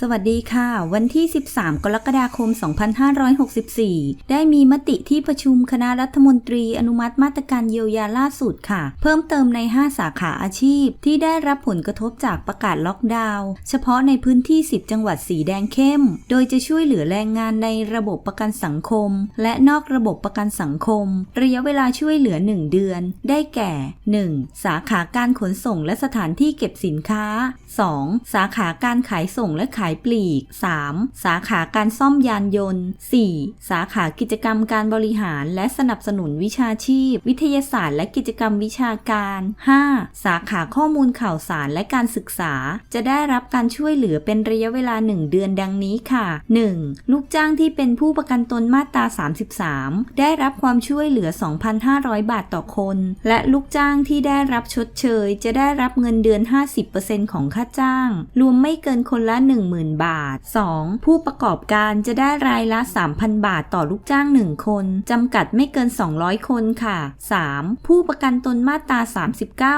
สวัสดีค่ะ วันที่ 13 กรกฎาคม 2564 ได้มีมติที่ประชุมคณะรัฐมนตรีอนุมัติมาตรการเยียวยาล่าสุดค่ะ เพิ่มเติมใน 5 สาขาอาชีพ ที่ได้รับผลกระทบจากประกาศล็อกดาวน์เฉพาะในพื้นที่ 10 จังหวัดสีแดงเข้ม โดยจะช่วยเหลือแรงงานในระบบประกันสังคม และนอกระบบประกันสังคม ระยะเวลาช่วยเหลือ 1 เดือน ได้แก่ 1. สาขาการขนส่งและสถานที่เก็บสินค้า 2. สาขาการขายส่งและขายปลีก 3. สาขาการซ่อมยานยนต์ 4. สาขากิจกรรมการบริหารและสนับสนุนวิชาชีพ วิทยาศาสตร์ และกิจกรรมวิชาการ 5. สาขาข้อมูลข่าวสารและการศึกษา จะได้รับการช่วยเหลือเป็นระยะเวลา 1 เดือนดังนี้ค่ะ 1. ลูกจ้างที่เป็นผู้ประกันตนมาตรา 33 ได้รับความช่วยเหลือ 2,500 บาทต่อคน และลูกจ้างที่ได้รับชดเชย จะได้รับเงินเดือน 50%ของค่าจ้าง รวมไม่เกินคนละ10,000 บาท 2. ผู้ประกอบการจะได้รายละ 3,000 บาทต่อลูกจ้าง 1 คนจำกัดไม่เกิน 200 คนค่ะ 3. ผู้ประกันตนมาตรา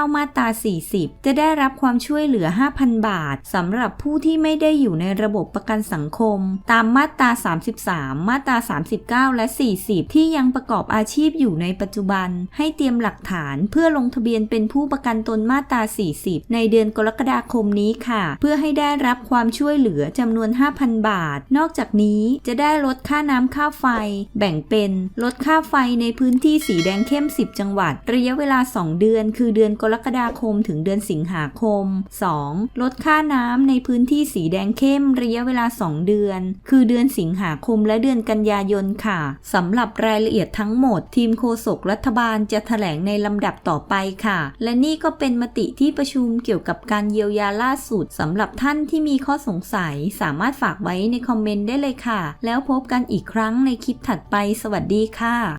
39 มาตรา 40 จะได้รับความช่วยเหลือ 5,000 บาทสำหรับผู้ที่ไม่ได้อยู่ในระบบประกันสังคม ตามมาตรา 33 มาตรา 39 และ 40 ที่ยังประกอบอาชีพอยู่ในปัจจุบัน ให้เตรียมหลักฐานเพื่อลงทะเบียนเป็นผู้ประกันตนมาตรา 40 ในเดือนกรกฎาคมนี้ค่ะ เพื่อให้ได้รับความช่วยเหลือจำนวน 5,000 บาท นอกจากนี้จะได้ลดค่าน้ำค่าไฟ แบ่งเป็นลดค่าไฟในพื้นที่สีแดงเข้ม 10 จังหวัด ระยะเวลา 2 เดือน คือเดือนกรกฎาคมถึงเดือนสิงหาคม 2. ลดค่าน้ำในพื้นที่สีแดงเข้ม ระยะเวลา 2 เดือน คือเดือนสิงหาคมและเดือนกันยายนค่ะสำหรับรายละเอียดทั้งหมด ทีมโฆษกรัฐบาลจะแถลงในลำดับต่อไปค่ะ และนี่ก็เป็นมติที่ประชุมเกี่ยวกับการเยียวยาล่าสุดสำหรับท่านที่มีข้อสงสัย สามารถฝากไว้ในคอมเมนต์ได้เลยค่ะ แล้วพบกันอีกครั้งในคลิปถัดไป สวัสดีค่ะ